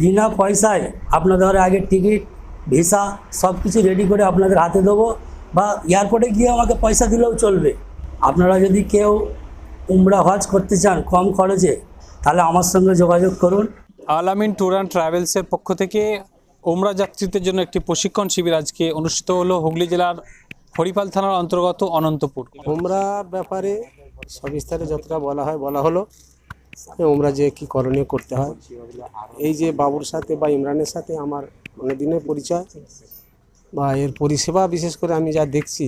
বিনা পয়সায় আপনাদের আগে টিকিট ভিসা সব কিছু রেডি করে আপনাদের হাতে দেবো বা এয়ারপোর্টে গিয়ে আমাকে পয়সা দিলেও চলবে। আপনারা যদি কেউ উমরা হজ করতে চান কম খরচে তাহলে আমার সঙ্গে যোগাযোগ করুন। আলামিন ট্যুর অ্যান্ড ট্রাভেলসের পক্ষ থেকে ওমরা যাত্রীদের জন্য একটি প্রশিক্ষণ শিবির আজকে অনুষ্ঠিত হলো হুগলি জেলার হরিপাল থানার অন্তর্গত অনন্তপুর। ওমরা ব্যাপারে সবিস্তারে যতটা বলা হয় বলা হলো। ওমরা যে কি করণীয় করতে হয়। এই যে বাবুর সাথে বা ইমরানের সাথে আমার অনেক দিনের পরিচয় বা এর পরিষেবা বিশেষ করে আমি যা দেখছি,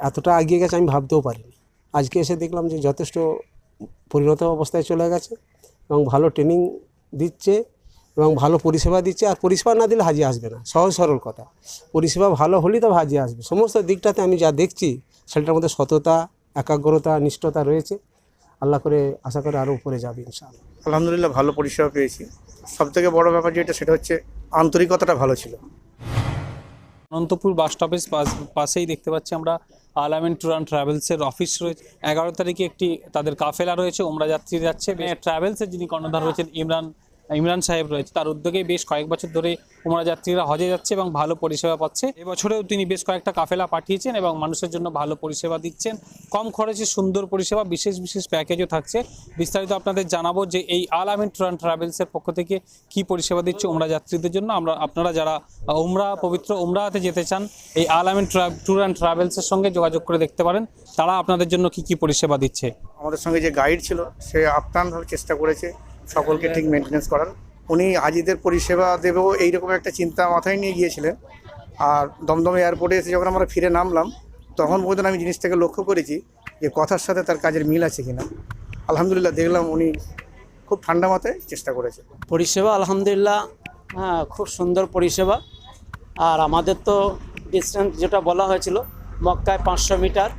এতটা এগিয়ে গেছে আমি ভাবতেও পারিনি। আজকে এসে দেখলাম যে যথেষ্ট পরিণত অবস্থায় চলে গেছে এবং ভালো ট্রেনিং দিচ্ছে এবং ভালো পরিষেবা দিচ্ছে। আর পরিষেবা না দিলে হাজি আসবে না। সহজ সরল কথা। পরিষেবা ভালো হলেই তবে হাজি আসবে। সমস্ত দিকটাতে আমি যা দেখছি, সেটার মধ্যে সততা, একাগ্রতা, নিষ্ঠতা রয়েছে। আল্লাহ করে আশা করে আরও উপরে যাবে ইনশাআল্লাহ। আলহামদুলিল্লাহ ভালো পরিষেবা পেয়েছি। সব থেকে বড় ব্যাপার যেটা সেটা হচ্ছে আন্তরিকতাটা ভালো ছিল। অনন্তপুর বাস স্টপেজ পাশ- পাশেই দেখতে পাচ্ছি আমরা আলামিন ট্যুর অ্যান্ড ট্রাভেলসের অফিস রয়েছে। এগারো তারিখে একটি তাদের কাফেলা রয়েছে ওমরা যাত্রী যাচ্ছে। ট্রাভেলসের যিনি কর্ণধার রয়েছেন ইমরান ইমরান সাহেব রয়েছে। তার উদ্যোগে বেশ কয়েক বছর ধরে ওমরা যাত্রীরা হজে যাচ্ছে এবং ভালো পরিষেবা পাচ্ছে। এবছরেও তিনি বেশ কয়েকটা কাফেলা পাঠিয়েছেন এবং মানুষের জন্য ভালো পরিষেবা দিচ্ছেন। কম খরচে সুন্দর পরিষেবা, বিশেষ বিশেষ প্যাকেজও থাকছে। বিস্তারিত আপনাদের জানাব যে এই আলামিন ট্যুর অ্যান্ড ট্রাভেলসের পক্ষ থেকে কি পরিষেবা দিচ্ছে ওমরা যাত্রীদের জন্য। আমরা, আপনারা যারা ওমরা পবিত্র ওমরাতে যেতে চান, এই আলামিন ট্যুর অ্যান্ড ট্রাভেলসের সঙ্গে যোগাযোগ করে দেখতে পারেন। তারা আপনাদের জন্য কি কি পরিষেবা দিচ্ছে? আমাদের সঙ্গে যে গাইড ছিল, সে আপ্রাণভাবে চেষ্টা করেছে। সকলকে ঠিক মেনটেনেন্স করার উনি আজিদের পরিষেবা দেবো এইরকম একটা চিন্তা মাথায় নিয়ে গিয়েছিলেন। আর দমদম এয়ারপোর্টে এসে যখন আমরা ফিরে নামলাম, তখন পর্যন্ত আমি জিনিসটাকে লক্ষ্য করেছি যে কথার সাথে তার কাজের মিল আছে কিনা। আলহামদুলিল্লাহ দেখলাম উনি খুব ঠান্ডা মাথায় চেষ্টা করেছে পরিষেবা, আলহামদুলিল্লাহ হ্যাঁ খুব সুন্দর পরিষেবা। আর আমাদের তো ডিস্টেন্স যেটা বলা হয়েছিল, মক্কায় পাঁচশো মিটার,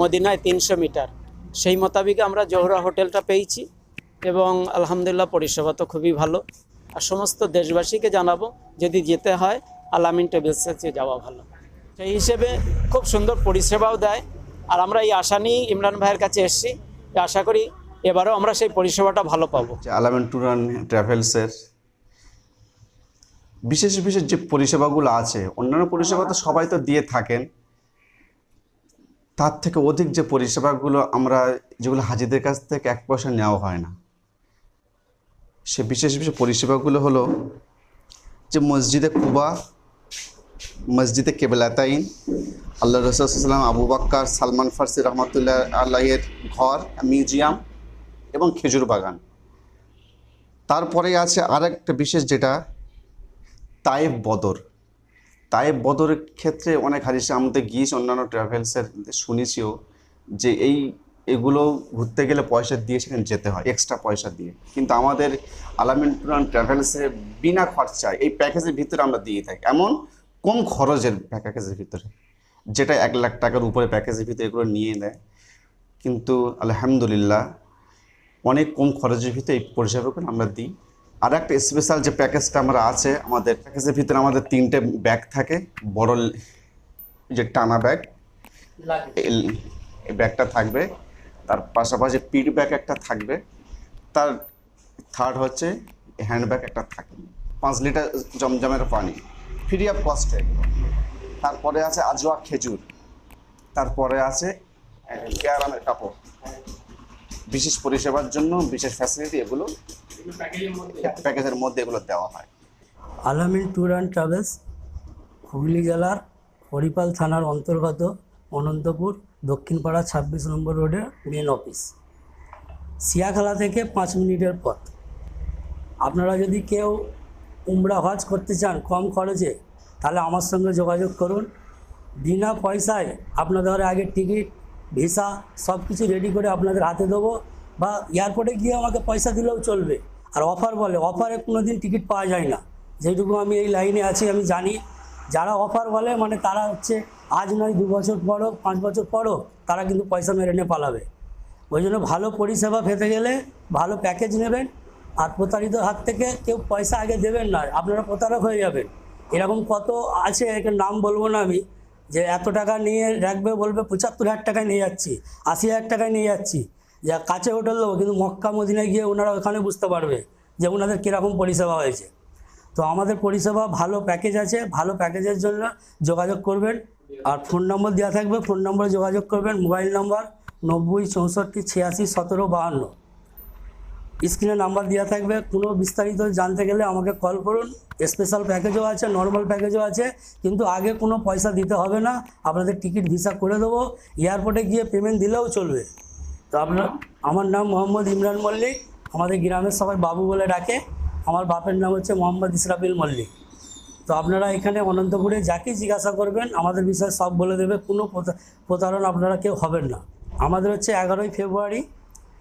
মদিনায় তিনশো মিটার। সেই মোতাবিক আমরা জোহরা হোটেলটা পেয়েছি। এবং আলহামদুলিল্লাহ পরিষেবা তো খুবই ভালো। আর সমস্ত দেশবাসীকে জানাব, যদি যেতে হয়, আলামিন ট্রাভেলসে যাওয়া ভালো। সেই হিসেবে খুব সুন্দর পরিষেবাও দেয়। আর আমরা এই আশা নিয়েই ইমরান ভাইয়ের কাছে এসেছি। আশা করি এবারও আমরা সেই পরিষেবাটা ভালো পাবো। আলামেন ট্যুর অ্যান্ড ট্রাভেলসের বিশেষ বিশেষ যে পরিষেবাগুলো আছে, অন্যান্য পরিষেবা তো সবাই তো দিয়ে থাকেন। তার থেকে অধিক যে পরিষেবাগুলো আমরা, যেগুলো হাজিদের কাছ থেকে এক পয়সা নেওয়া হয় না। সে বিশেষ বিশেষ পরিষেবাগুলো হলো যে মসজিদে কুবা, মসজিদে কেবেলাতাইন আল্লাহ রসুলাম আবু বাক্কার, সালমান ফার্সি রহমতুল্লাহ আল্লাহের ঘর, মিউজিয়াম এবং খেজুর বাগান। তারপরে আছে আরেকটা বিশেষ যেটা, তায়েব বদর। তায়েব বদরের ক্ষেত্রে অনেক হাদিসে আমাদের গিয়েছি, অন্যান্য ট্রাভেলসের শুনেছিও যে এই এগুলো ঘুরতে গেলে পয়সা দিয়ে সেখানে যেতে হয় এক্সট্রা পয়সা দিয়ে। কিন্তু আমাদের আলামিন ট্যুর ট্রাভেলসে বিনা খরচায় এই প্যাকেজের ভিতরে আমরা দিয়ে থাকি। এমন কম খরচের প্যাকেজের ভিতরে? যেটা এক লাখ টাকার উপরে প্যাকেজের ভিতরে এগুলো নিয়ে নেয়। কিন্তু আলহামদুলিল্লাহ অনেক কম খরচের ভিতরে এই পরিষেবাগুলো আমরা দিই। আর একটা স্পেশাল যে প্যাকেজটা আমরা আছে আমাদের প্যাকেজের ভিতরে আমাদের তিনটে ব্যাগ থাকে। বড় যে টানা ব্যাগ এই ব্যাগটা থাকবে। তার পাশাপাশি পিট ব্যাগ একটা থাকবে। তার থার্ড হচ্ছে হ্যান্ড ব্যাগ একটা থাকবে। পাঁচ লিটার জমজমের পানি। ফ্রি অফ কস্টে তারপরে আছে আজওয়া খেজুর। তারপরে আছে কেয়ারামের কাপড়। বিশেষ পরিষেবার জন্য, বিশেষ ফ্যাসিলিটি এগুলো প্যাকেজের মধ্যে এগুলো দেওয়া হয়। আলামিন ট্যুর অ্যান্ড ট্রাভেলস, হুগলি জেলার হরিপাল থানার অন্তর্গত অনন্তপুর দক্ষিণপাড়া ছাব্বিশ নম্বর রোডের মেন অফিস সিয়াখালা থেকে পাঁচ মিনিটের পথ। আপনারা যদি কেউ উমরা হজ করতে চান কম খরচে, তাহলে আমার সঙ্গে যোগাযোগ করুন। বিনা পয়সায় আপনাদের আগে টিকিট, ভিসা সব কিছু রেডি করে আপনাদের হাতে দেবো বা এয়ারপোর্টে গিয়ে আমাকে পয়সা দিলেও চলবে। আর অফার বলে, অফারে কোনো দিন টিকিট পাওয়া যায় না। যেটুকু আমি এই লাইনে আছি, আমি জানি। যারা অফার বলে মানে তারা হচ্ছে আজ নয়, দু বছর পরও, পাঁচ বছর পরও তারা কিন্তু পয়সা মেরে নিয়ে পালাবে। ওই জন্য ভালো পরিষেবা পেতে গেলে, ভালো প্যাকেজ নেবেন, আর প্রতারিত হাত থেকে কেউ পয়সা আগে দেবেন না, আপনারা প্রতারক হয়ে যাবেন। এরকম কত আছে এটার নাম বলব না আমি, যে এত টাকা নিয়ে রাখবে, বলবে পঁচাত্তর হাজার টাকায় নিয়ে যাচ্ছি, আশি হাজার টাকায় নিয়ে যাচ্ছি, যা কাছে হোটেল দেবো, কিন্তু মক্কা মদিনায় গিয়ে ওনারা ওখানে বুঝতে পারবে যে ওনাদের কীরকম পরিষেবা হয়েছে। তো আমাদের পরিষেবা ভালো প্যাকেজ আছে, ভালো প্যাকেজের জন্য যোগাযোগ করবেন। আর ফোন নম্বর দেওয়া থাকবে ফোন নম্বরে যোগাযোগ করবেন মোবাইল নম্বর নব্বই চৌষট্টি ছিয়াশি সতেরো বাহান্ন। স্ক্রিনে নাম্বার দেওয়া থাকবে, কোনো বিস্তারিত জানতে গেলে আমাকে কল করুন। স্পেশাল প্যাকেজও আছে নর্মাল প্যাকেজও আছে, কিন্তু আগে কোনো পয়সা দিতে হবে না, আপনাদের টিকিট ভিসা করে দেবো। এয়ারপোর্টে গিয়ে পেমেন্ট দিলেও চলবে। তো আপনার, আমার নাম মোহাম্মদ ইমরান মল্লিক, আমাদের গ্রামের সবাই বাবু বলে ডাকে। আমার বাপের নাম হচ্ছে মোহাম্মদ ইসরাফিল মল্লিক। তো আপনারা এখানে অনন্তপুরে যাকে জিজ্ঞাসা করবেন, আমাদের বিষয়ে সব বলে দেবে, কোনো প্রতা- প্রতারণা আপনারা কেউ হবেন না। আমাদের হচ্ছে এগারোই ফেব্রুয়ারি,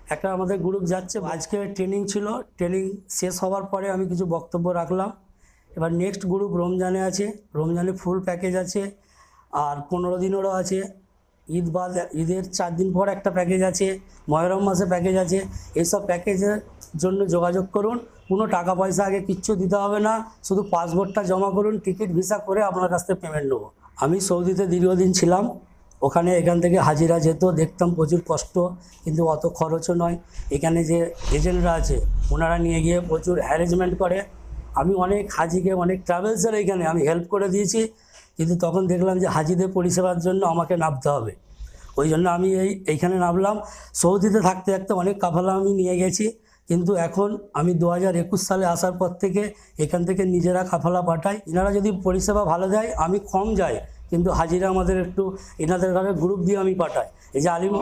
একটা আমাদের গ্রুপ যাচ্ছে, আজকে ট্রেনিং ছিল, ট্রেনিং শেষ হওয়ার পরে আমি কিছু বক্তব্য রাখলাম। এবার নেক্সট গ্রুপ রমজানে আছে, রমজানে ফুল প্যাকেজ আছে, আর পনেরো দিনেরও আছে। ঈদ বাদ, ঈদের চার দিন পর একটা প্যাকেজ আছে, মহরম মাসে প্যাকেজ আছে। এইসব প্যাকেজের জন্য যোগাযোগ করুন। কোনো টাকা পয়সা আগে কিচ্ছু দিতে হবে না, শুধু পাসপোর্টটা জমা করুন, টিকিট, ভিসা করে আপনার কাছ থেকে পেমেন্ট নেব। আমি সৌদিতে দীর্ঘদিন ছিলাম, ওখানে এখান থেকে হাজিরা যেত, দেখতাম প্রচুর কষ্ট, কিন্তু অত খরচও নয়। এখানে যে এজেন্টরা আছে, ওনারা নিয়ে গিয়ে প্রচুর হ্যারেসমেন্ট করে। আমি অনেক হাজিকে, অনেক ট্রাভেলসের এখানে আমি হেল্প করে দিয়েছি, কিন্তু তখন দেখলাম যে হাজিদের পরিষেবার জন্য আমাকে নামতে হবে। ওই জন্য আমি এই, এইখানে নামলাম। সৌদিতে থাকতে থাকতে অনেক কাফালা আমি নিয়ে গেছি। কিন্তু এখন আমি দু হাজার একুশ সালে আসার পর থেকে এখান থেকে নিজেরা কাফালা পাঠাই। এনারা যদি পরিষেবা ভালো দেয় আমি কম যাই। কিন্তু হাজিরা আমাদের একটু এনাদের ঘরে গ্রুপ দিয়ে আমি পাঠাই। এই যে আলিম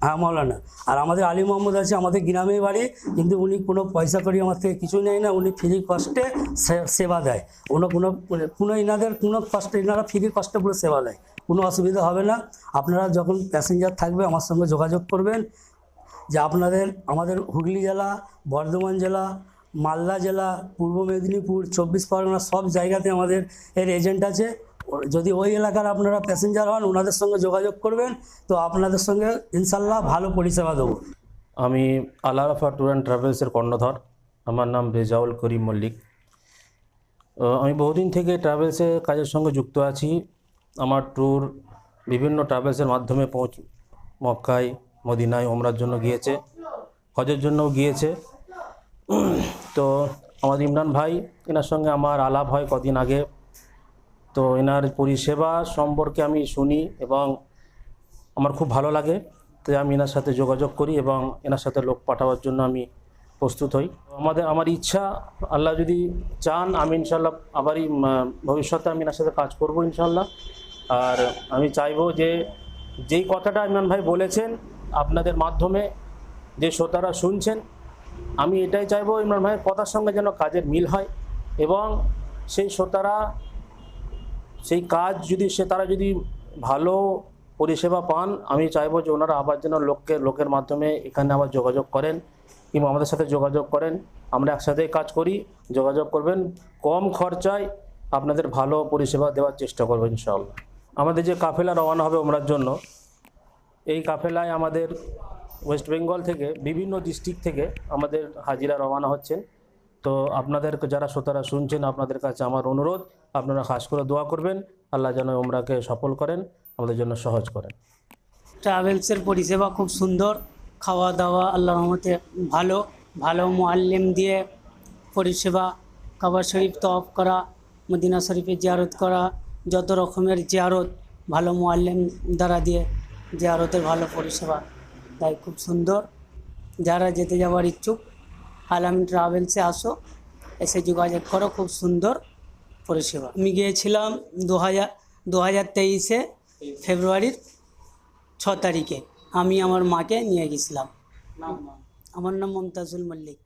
হ্যাঁ মৌলানা। আর আমাদের আলী মোহাম্মদ আছে আমাদের গ্রামে বাড়ি কিন্তু উনি কোনো পয়সা করি আমার থেকে কিছু নেয় না উনি ফ্রি কষ্টে সে- সেবা দেয়। কোনো কোনো কোনো এনাদের কোনো কষ্টে এনারা ফ্রি কষ্টে পুরো সেবা দেয়। কোনো অসুবিধা হবে না। আপনারা যখন প্যাসেঞ্জার থাকবে আমার সঙ্গে যোগাযোগ করবেন। যে আপনাদের, আমাদের হুগলি জেলা, বর্ধমান জেলা, মালদা জেলা, পূর্ব মেদিনীপুর, চব্বিশ পরগনা সব জায়গাতে আমাদের এর এজেন্ট আছে। যদি ওই এলাকার আপনারা প্যাসেঞ্জার হন, ওনাদের সঙ্গে যোগাযোগ করবেন। তো আপনাদের সঙ্গে ইনশাল্লাহ ভালো পরিষেবা দেবো। আমি আলারাফা ট্যুর অ্যান্ড ট্রাভেলসের কর্ণধর। আমার নাম রেজাউল করিম মল্লিক। আমি বহুদিন থেকে ট্রাভেলসে কাজের সঙ্গে যুক্ত আছি। আমার ট্যুর বিভিন্ন ট্রাভেলসের মাধ্যমে পৌঁছ মক্কায় মদিনায় ওমরার জন্য গিয়েছে, হজের জন্যও গিয়েছে। তো আমাদের ইমরান ভাই, এনার সঙ্গে আমার আলাপ হয় কদিন আগে। তো এনার পরিষেবা সম্পর্কে আমি শুনি এবং আমার খুব ভালো লাগে। তাই আমি এনার সাথে যোগাযোগ করি এবং এনার সাথে লোক পাঠাবার জন্য আমি প্রস্তুত হই। আমাদের, আমার ইচ্ছা, আল্লাহ যদি চান, আমি ইনশাল্লাহ আবারই ভবিষ্যতে আমি এনার সাথে কাজ করব ইনশাল্লাহ আর আমি চাইব যে, যেই কথাটা ইমরান ভাই বলেছেন আপনাদের মাধ্যমে যে শ্রোতারা শুনছেন, আমি এটাই চাইব ইমরান ভাইয়ের কথার সঙ্গে যেন কাজের মিল হয় এবং সেই শ্রোতারা সেই কাজ যদি সে তারা যদি ভালো পরিষেবা পান, আমি চাইব যে ওনারা আবার যেন লোককে, লোকের মাধ্যমে এখানে আবার যোগাযোগ করেন কিংবা আমাদের সাথে যোগাযোগ করেন। আমরা একসাথেই কাজ করি, যোগাযোগ করবেন। কম খরচায় আপনাদের ভালো পরিষেবা দেওয়ার চেষ্টা করব ইনশাআল্লাহ। আমাদের যে কাফেলা রওনা হবে ওমরার জন্য এই কাফেলায় আমাদের ওয়েস্ট বেঙ্গল থেকে বিভিন্ন ডিস্ট্রিক্ট থেকে আমাদের হাজিরা রওনা হচ্ছেন। তো আপনাদের যারা শ্রোতারা শুনছেন, আপনাদের কাছে আমার অনুরোধ, আপনারা খাস করে দোয়া করবেন। আল্লাহ যেন ওমরাকে সফল করেন, আমাদের জন্য সহজ করেন। ট্রাভেলসের পরিষেবা খুব সুন্দর, খাওয়া দাওয়া আল্লাহ রহমতে ভালো ভালো মোয়াল্লেম দিয়ে পরিষেবা, কাবা শরীফ তফ করা, মদিনা শরীফের জিয়ারত করা, যত রকমের জিয়ারত ভালো মোয়াল্লেম দ্বারা দিয়ে জিয়ারতের ভালো পরিষেবা। তাই খুব সুন্দর। যারা যেতে যাওয়ার ইচ্ছুক আলাম ট্রাভেলসে আসো এসে যোগাযোগ করো খুব সুন্দর পরিষেবা। আমি গিয়েছিলাম দু হাজার দু হাজার তেইশে ফেব্রুয়ারির ছ তারিখে। আমি আমার মাকে নিয়ে গেছিলাম। আমার নাম মমতাজুল মল্লিক।